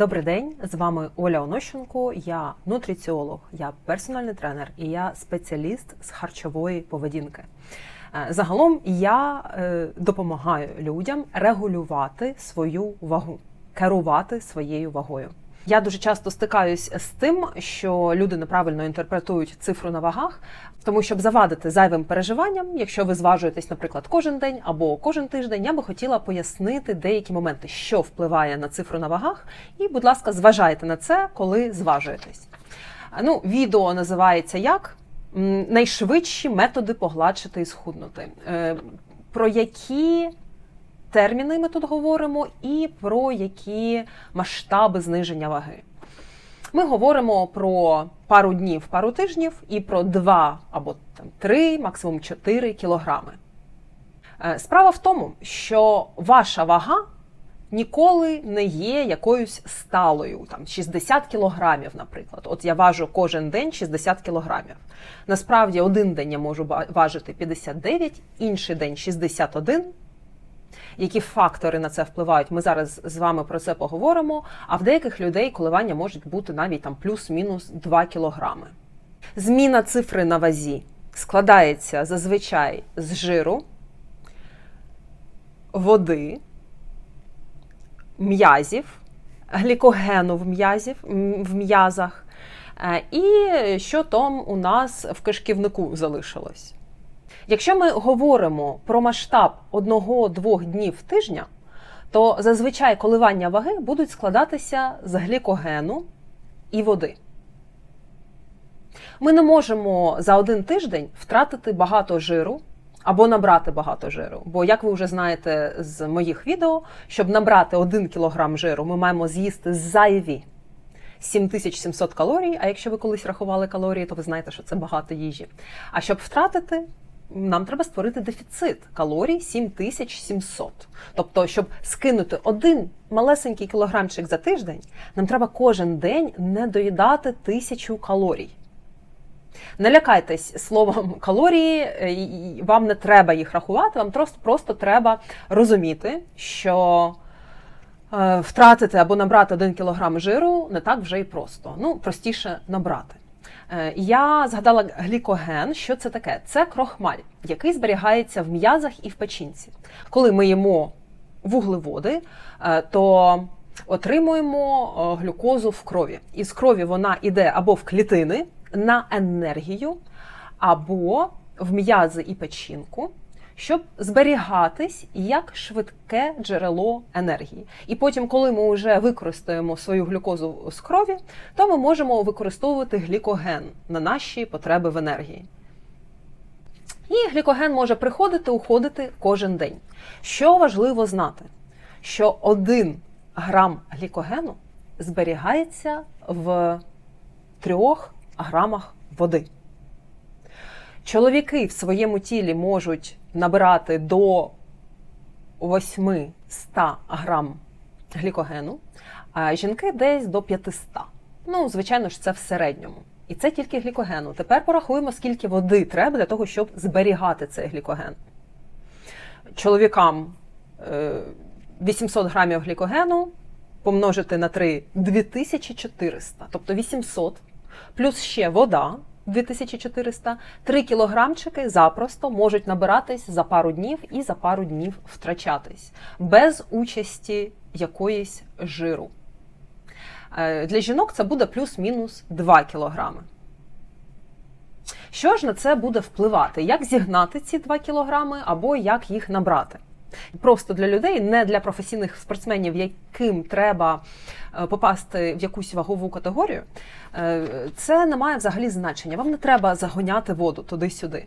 Добрий день, з вами Оля Онощенко. Я нутриціолог, я персональний тренер і я спеціаліст з харчової поведінки. Е, Загалом я е, допомагаю людям регулювати свою вагу, керувати своєю вагою. Я дуже часто стикаюсь з тим, що люди неправильно інтерпретують цифру на вагах, тому щоб завадити зайвим переживанням, якщо ви зважуєтесь, наприклад, кожен день або кожен тиждень, я би хотіла пояснити деякі моменти, що впливає на цифру на вагах, і, будь ласка, зважайте на це, коли зважуєтесь. Ну, відео називається як найшвидші методи погладшити і схуднути. Е, Про які терміни ми тут говоримо, і про які масштаби зниження ваги. Ми говоримо про пару днів, пару тижнів і про 2 або там 3, максимум 4 кілограми. Е, Справа в тому, що ваша вага ніколи не є якоюсь сталою, там 60 кілограмів, наприклад. От я важу кожен день 60 кілограмів. Насправді, один день я можу важити 59, інший день 61. Які фактори на це впливають? Ми зараз з вами про це поговоримо. А в деяких людей коливання можуть бути навіть там плюс-мінус 2 кілограми. Зміна цифри на вазі складається зазвичай з жиру, води, м'язів, глікогену в, м'язів, в м'язах. Е, І що там у нас в кишківнику залишилось. Якщо ми говоримо про масштаб одного-двох днів тижня, то зазвичай коливання ваги будуть складатися з глікогену і води. Ми не можемо за один тиждень втратити багато жиру або набрати багато жиру. Бо, як ви вже знаєте з моїх відео, щоб набрати 1 кг жиру, ми маємо з'їсти зайві 7700 калорій. А якщо ви колись рахували калорії, то ви знаєте, що це багато їжі. А щоб втратити, нам треба створити дефіцит калорій 7700. Тобто, щоб скинути один малесенький кілограмчик за тиждень, нам треба кожен день не доїдати тисячу калорій. Не лякайтесь словом калорії, е, вам не треба їх рахувати, вам просто, просто треба розуміти, що е, втратити або набрати 1 кілограм жиру не так вже і просто. Ну, простіше набрати. Е, Я згадала глікоген. Що це таке? Це крохмаль, який зберігається в м'язах і в печінці. Коли ми їмо вуглеводи, е, то отримуємо е, глюкозу в крові. І з крові вона йде або в клітини на енергію, або в м'язи і печінку. Щоб зберігатись як швидке джерело енергії. І потім, коли ми вже використаємо свою глюкозу з крові, то ми можемо використовувати глікоген на наші потреби в енергії. І глікоген може приходити, уходити кожен день. Що важливо знати, що 1 грам глікогену зберігається в 3 грамах води. Чоловіки в своєму тілі можуть набирати до 800 грам глікогену, а жінки десь до 500. Ну, звичайно ж, це в середньому. І це тільки глікогену. Тепер порахуємо, скільки води треба для того, щоб зберігати цей глікоген. Чоловікам е, 800 грамів глікогену помножити на 3 2400, тобто 800, плюс ще вода 2400, 3 кілограмчики запросто можуть набиратись за пару днів і за пару днів втрачатись без участі якоїсь жиру. Е, Для жінок це буде плюс-мінус 2 кілограми. Що ж на це буде впливати? Як зігнати ці 2 кілограми або як їх набрати? Просто для людей, не для професійних спортсменів, яким треба е, попасти в якусь вагову категорію, е, це не має взагалі значення. Вам не треба загоняти воду туди-сюди.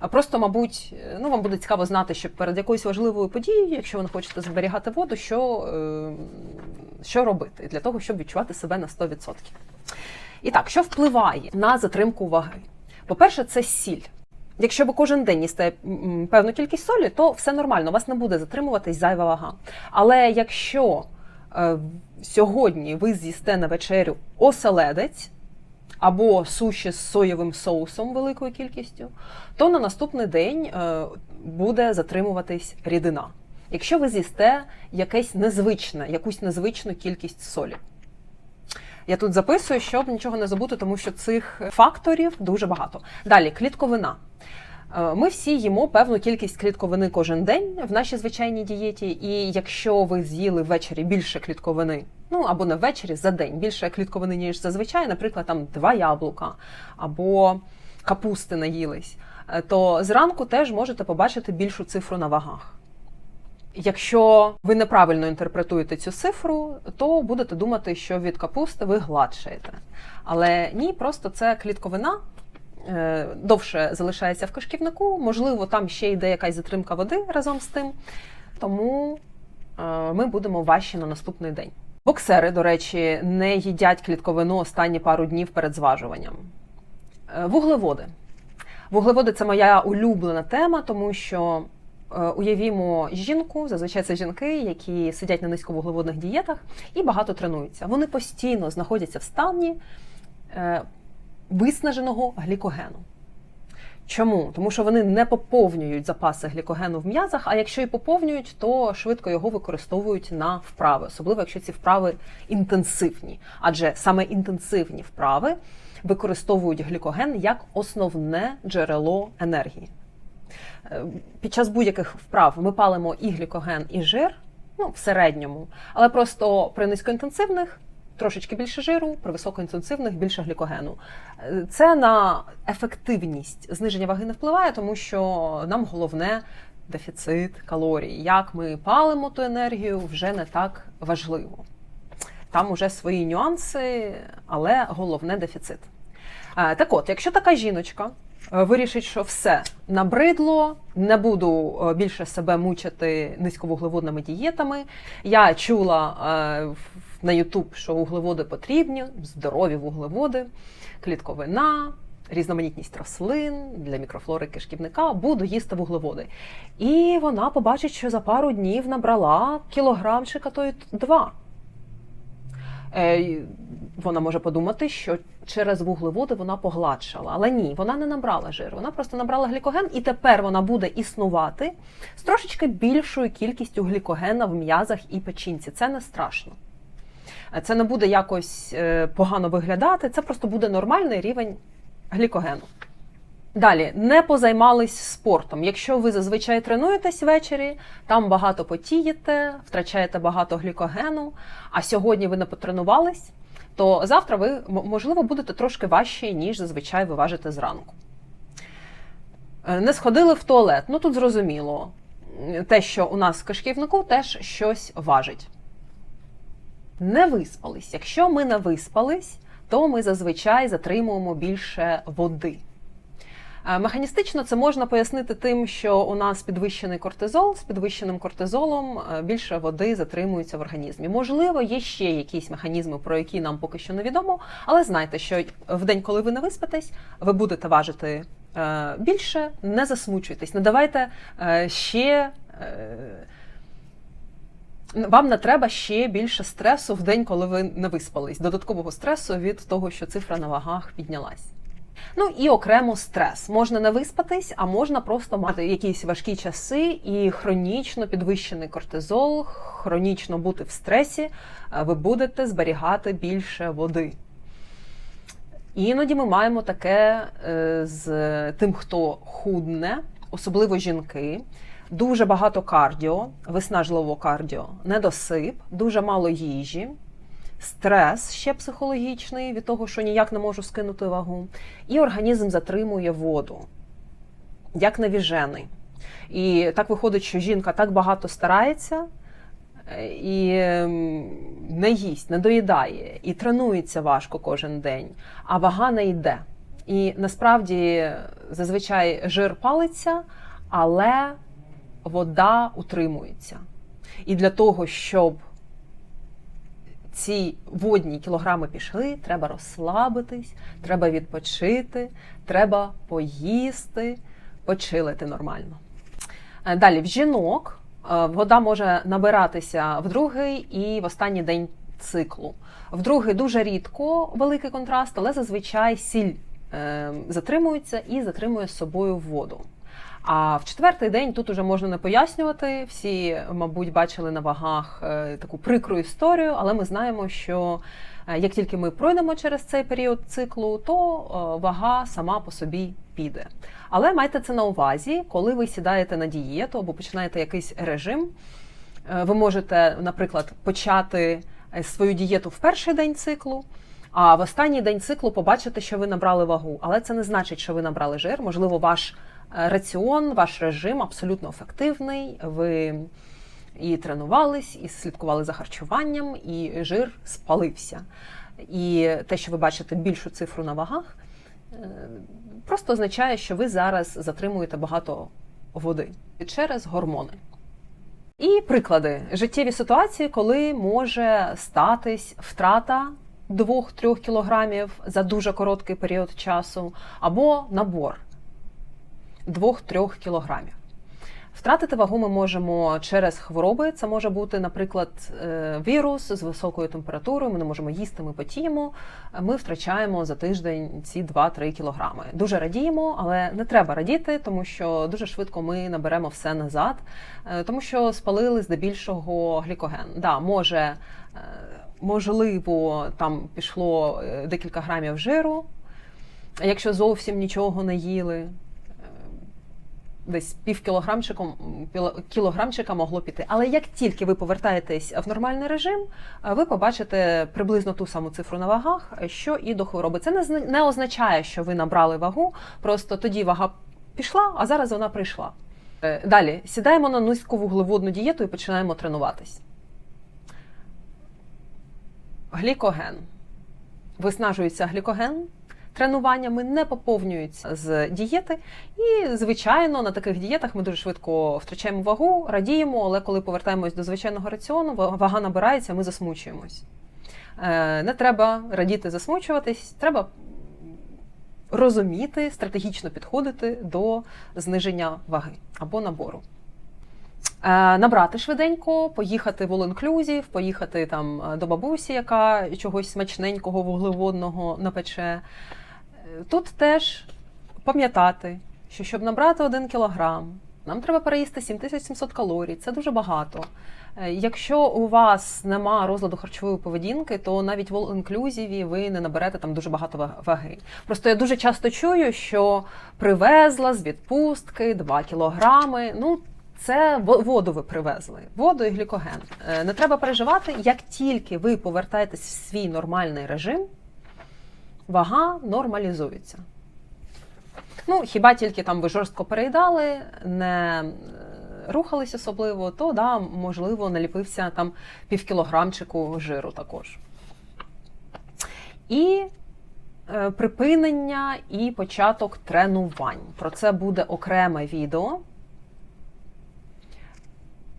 А просто, мабуть, е, ну вам буде цікаво знати, що перед якоюсь важливою подією, якщо ви не хочете зберігати воду, що, що робити для того, щоб відчувати себе на 100%. І так, що впливає на затримку ваги? По-перше, це сіль. Якщо ви кожен день їсте певну кількість солі, то все нормально, у вас не буде затримуватись зайва вага. Але якщо е, сьогодні ви з'їсте на вечерю оселедець або суші з соєвим соусом великою кількістю, то на наступний день е, буде затримуватись рідина. якщо ви з'їсте якесь незвичне, якусь незвичну кількість солі. Я тут записую, щоб нічого не забути, тому що цих факторів дуже багато. Далі клітковина. Е, Ми всі їмо певну кількість клітковини кожен день в нашій звичайній дієті. І якщо ви з'їли ввечері більше клітковини, ну або не ввечері за день більше клітковини, ніж зазвичай, наприклад, там два яблука або капусти наїлись, е, то зранку теж можете побачити більшу цифру на вагах. Якщо ви неправильно інтерпретуєте цю цифру, то будете думати, що від капусти ви гладшаєте. Але ні, просто це клітковина е, довше залишається в кишківнику. Можливо, там ще йде якась затримка води разом з тим. Тому е, ми будемо важчі на наступний день. Боксери, до речі, не їдять клітковину останні пару днів перед зважуванням. Е, Вуглеводи. Вуглеводи це моя улюблена тема, тому що уявімо жінку, зазвичай це жінки, які сидять на низьковуглеводних дієтах і багато тренуються. Вони постійно знаходяться в стані е, виснаженого глікогену. Чому? Тому що вони не поповнюють запаси глікогену в м'язах, а якщо і поповнюють, то швидко його використовують на вправи, особливо якщо ці вправи інтенсивні. Адже саме інтенсивні вправи використовують глікоген як основне джерело енергії. Е, Під час будь-яких вправ ми палимо і глікоген, і жир, ну, в середньому, але просто при низькоінтенсивних трошечки більше жиру, при високоінтенсивних більше глікогену. Е, Це на ефективність зниження ваги не впливає, тому що нам головне дефіцит калорій. Як ми палимо ту енергію, вже не так важливо. Там уже свої нюанси, але головне дефіцит. Е, Так от, якщо така жіночка вирішить, що все набридло, не буду е, більше себе мучити низьковуглеводними дієтами. Я чула е, на YouTube, що вуглеводи потрібні, здорові вуглеводи, клітковина. Різноманітність рослин для мікрофлори кишківника, буду їсти вуглеводи. І вона побачить, що за пару днів набрала кілограмчика, то й два. Е, Вона може подумати, що через вуглеводи вона погладшала. Але ні, вона не набрала жир, вона просто набрала глікоген, і тепер вона буде існувати з трошечки більшою кількістю глікогена в м'язах і печінці. Це не страшно. Е, Це не буде якось е, погано виглядати, це просто буде нормальний рівень глікогену. Далі не позаймались спортом. Якщо ви зазвичай тренуєтесь ввечері, там багато потієте, втрачаєте багато глікогену, а сьогодні ви не потренувались, то завтра ви можливо будете трошки важчі, ніж зазвичай ви важите зранку. Е, Не сходили в туалет. Ну тут зрозуміло. Те, що у нас в кишківнику, теж щось важить. Не виспались. Якщо ми не виспались, то ми зазвичай затримуємо більше води. Е, Механістично це можна пояснити тим, що у нас підвищений кортизол, з підвищеним кортизолом е, більше води затримується в організмі. Можливо, є ще якісь механізми, про які нам поки що невідомо, але знайте, що в день, коли ви не виспитесь, ви будете важити е, більше, не засмучуйтесь, не давайте ще. Вам не треба ще більше стресу в день, коли ви не виспались, додаткового стресу від того, що цифра на вагах піднялась. Ну і окремо стрес. Можна не виспатись, а можна просто мати якісь важкі часи і хронічно підвищений кортизол, хронічно бути в стресі, е, ви будете зберігати більше води. Іноді ми маємо таке е, з тим, хто худне, особливо жінки. Дуже багато кардіо, виснажливого кардіо, недосип, дуже мало їжі, стрес ще психологічний від того, що ніяк не можу скинути вагу, і організм затримує воду, як навіжений. І так виходить, що жінка так багато старається е, і не їсть, не доїдає, і тренується важко кожен день, а вага не йде. І насправді зазвичай жир палиться, але вода утримується. І для того, щоб ці водні кілограми пішли, треба розслабитись, треба відпочити, треба поїсти, почилити нормально. Е, Далі в жінок е, вода може набиратися в другий і в останній день циклу. В другий дуже рідко великий контраст, але зазвичай сіль е, затримується і затримує з собою воду. А в четвертий день тут уже можна не пояснювати. Всі, мабуть, бачили на вагах е, таку прикру історію, але ми знаємо, що е, як тільки ми пройдемо через цей період циклу, то е, вага сама по собі піде. Але майте це на увазі, коли ви сідаєте на дієту або починаєте якийсь режим. Ви можете, наприклад, почати свою дієту в перший день циклу, а в останній день циклу побачити, що ви набрали вагу. Але це не значить, що ви набрали жир. Можливо, ваш раціон, ваш режим абсолютно ефективний. Ви і тренувались, і слідкували за харчуванням, і жир спалився. І те, що ви бачите більшу цифру на вагах, е, просто означає, що ви зараз затримуєте багато води через гормони. І приклади життєві ситуації, коли може статись втрата 2-3 кілограмів за дуже короткий період часу, або набор 2-3 кілограмів. Втратити вагу ми можемо через хвороби. Це може бути, наприклад, е, вірус з високою температурою. Ми не можемо їсти, ми потіємо. Ми втрачаємо за тиждень ці 2-3 кілограми. Дуже радіємо, але не треба радіти, тому що дуже швидко ми наберемо все назад, е, тому що спалили здебільшого глікоген. Да, може, е, можливо, там пішло декілька грамів жиру, якщо зовсім нічого не їли десь пів кілограмчиком кілограмчика могло піти. Але як тільки ви повертаєтесь в нормальний режим, е, ви побачите приблизно ту саму цифру на вагах, що і до хвороби. Це не зна- не означає, що ви набрали вагу, просто тоді вага пішла, а зараз вона прийшла. Е, Далі сідаємо на низьковуглеводну дієту і починаємо тренуватись. Глікоген. Виснажується глікоген тренуваннями, не поповнюються з дієти. І, звичайно, на таких дієтах ми дуже швидко втрачаємо вагу, радіємо, але коли повертаємось до звичайного раціону, вага набирається, ми засмучуємось. Е, Не треба радіти, засмучуватись, треба розуміти, стратегічно підходити до зниження ваги або набору. Е, Набрати швиденько, поїхати в all-inclusive, поїхати там е, до бабусі, яка чогось смачненького, вуглеводного напече. Тут теж пам'ятати, що щоб набрати 1 кілограм, нам треба переїсти 7700 калорій. Це дуже багато. Е, Якщо у вас нема розладу харчової поведінки, то навіть в all-inclusive ви не наберете там дуже багато ваги. Просто я дуже часто чую, що привезла з відпустки 2 кілограми. Ну, це воду ви привезли, воду і глікоген. Е, Не треба переживати, як тільки ви повертаєтесь в свій нормальний режим, вага нормалізується. Ну, хіба тільки там ви жорстко переїдали, не е, рухались особливо, то да, можливо, наліпився там півкілограмчику жиру також. І е, припинення і початок тренувань. Про це буде окреме відео.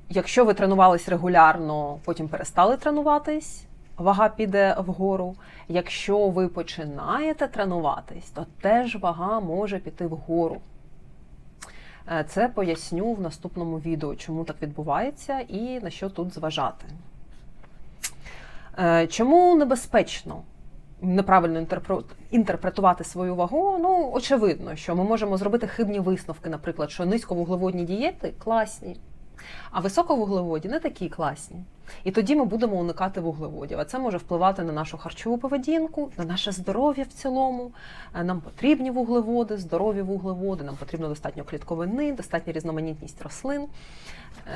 Якщо ви тренувались регулярно, потім перестали тренуватись, вага піде вгору. Якщо ви починаєте тренуватись, то теж вага може піти вгору. Е, Це поясню в наступному відео, чому так відбувається і на що тут зважати. Е, Чому небезпечно неправильно інтерпретувати свою вагу? Ну, очевидно, що ми можемо зробити хибні висновки, наприклад, що низьковуглеводні дієти класні, а високовуглеводі не такі класні. І тоді ми будемо уникати вуглеводів. А це може впливати на нашу харчову поведінку, на наше здоров'я в цілому. Е, Нам потрібні вуглеводи, здорові вуглеводи, нам потрібно достатньо клітковини, достатня різноманітність рослин.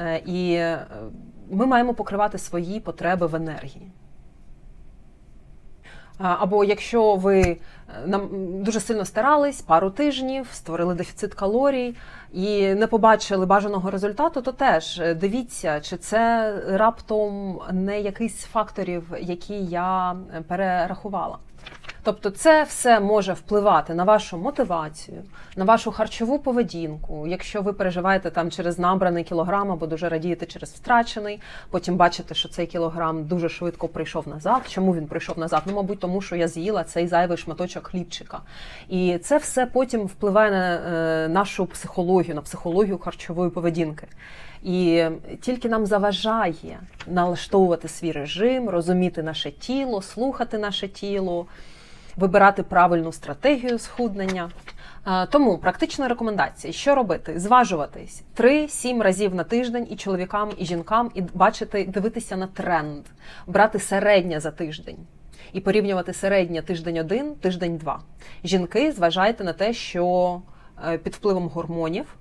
Е, І е, ми маємо покривати свої потреби в енергії. Або якщо ви е, нам дуже сильно старались пару тижнів, створили дефіцит калорій і не побачили бажаного результату, то теж е, дивіться, чи це раптом не якийсь факторів, які я е, перерахувала. Тобто, це все може впливати на вашу мотивацію, на вашу харчову поведінку. Якщо ви переживаєте там через набраний кілограм або дуже радієте через втрачений, потім бачите, що цей кілограм дуже швидко прийшов назад. Чому він прийшов назад? Ну, мабуть, тому що я з'їла цей зайвий шматочок хлібчика. І це все потім впливає на е, нашу психологію, на психологію харчової поведінки. І тільки нам заважає налаштовувати свій режим, розуміти наше тіло, слухати наше тіло вибирати правильну стратегію схуднення. Е, Тому практична рекомендація: що робити? Зважуватись 3-7 разів на тиждень і чоловікам, і жінкам, і бачити, дивитися на тренд, брати середнє за тиждень. І порівнювати середнє тиждень один, тиждень два. Жінки, зважайте на те, що е, під впливом гормонів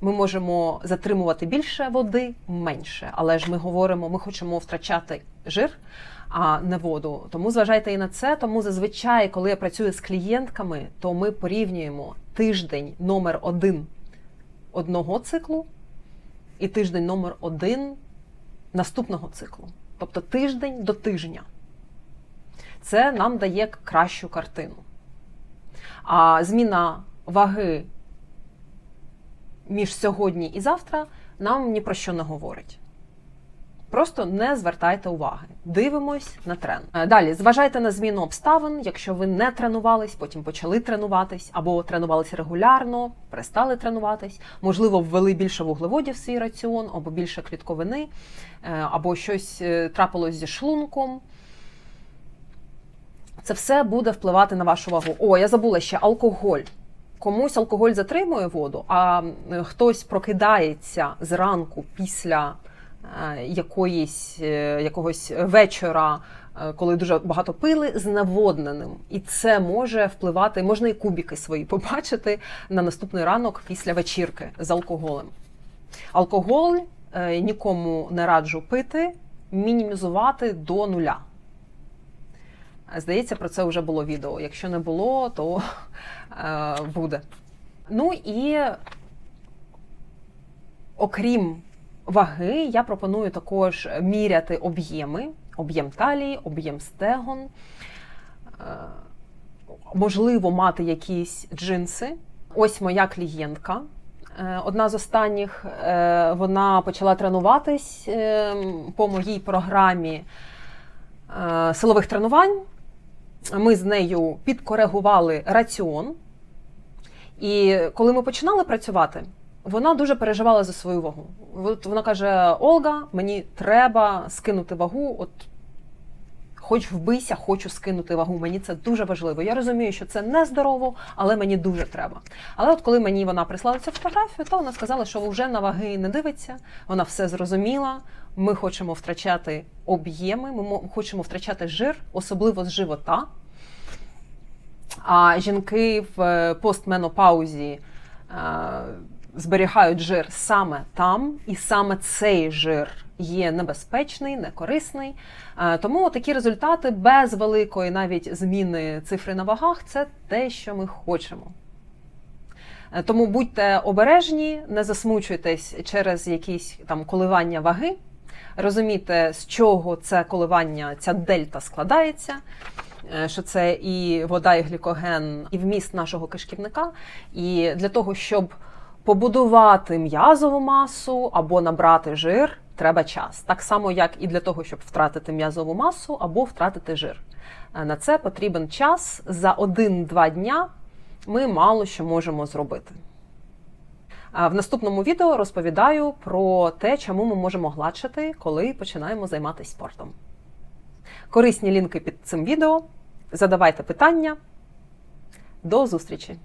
ми можемо затримувати більше води, менше. Але ж ми говоримо, ми хочемо втрачати жир, а не воду. Тому зважайте і на це. Тому зазвичай, коли я працюю з клієнтками, то ми порівнюємо тиждень номер один одного циклу і тиждень номер один наступного циклу. Тобто тиждень до тижня. Це нам дає кращу картину. А зміна ваги між сьогодні і завтра нам ні про що не говорить. Просто не звертайте уваги. Дивимось на тренд. Е, Далі зважайте на зміну обставин. Якщо ви не тренувались, потім почали тренуватись, або тренувалися регулярно, перестали тренуватись, можливо, ввели більше вуглеводів в свій раціон, або більше клітковини, е, або щось е, трапилось зі шлунком. Це все буде впливати на вашу вагу. О, я забула ще алкоголь. Комусь алкоголь затримує воду, а хтось прокидається зранку після якоїсь, е, якогось вечора, е, коли дуже багато пили, зневодненим. І це може впливати, можна і кубики свої побачити на наступний ранок після вечірки з алкоголем. Алкоголь е, нікому не раджу пити, мінімізувати до нуля. Здається, про це вже було відео. Якщо не було, то е, буде. Ну і окрім ваги, я пропоную також міряти об'єми, об'єм талії, об'єм стегон. Е, можливо, мати якісь джинси. Ось моя клієнтка. Е, Одна з останніх е, вона почала тренуватись по моїй програмі силових тренувань. Ми з нею підкоригували раціон. І коли ми починали працювати, вона дуже переживала за свою вагу. От вона каже: Олга, мені треба скинути вагу. От хоч вбийся, хочу скинути вагу. Мені це дуже важливо. Я розумію, що це не здорово, але мені дуже треба. Але от коли мені вона прислала цю фотографію, то вона сказала, що вже на ваги не дивиться, вона все зрозуміла. Ми хочемо втрачати об'єми, ми хочемо втрачати жир, особливо з живота. А жінки в е, постменопаузі е, зберігають жир саме там, і саме цей жир є небезпечний, некорисний. Е, Тому такі результати без великої навіть зміни цифри на вагах це те, що ми хочемо. Е, Тому будьте обережні, не засмучуйтесь через якісь там коливання ваги. Розумійте, з чого це коливання, ця дельта складається, е, що це і вода, і глікоген, і вміст нашого кишківника. І для того, щоб побудувати м'язову масу або набрати жир, треба час. Так само, як і для того, щоб втратити м'язову масу або втратити жир. Е, На це потрібен час. За 1-2 дня ми мало що можемо зробити. В наступному відео розповідаю про те, чому ми можемо гладшити, коли починаємо займатися спортом. Корисні лінки під цим відео. Задавайте питання. До зустрічі!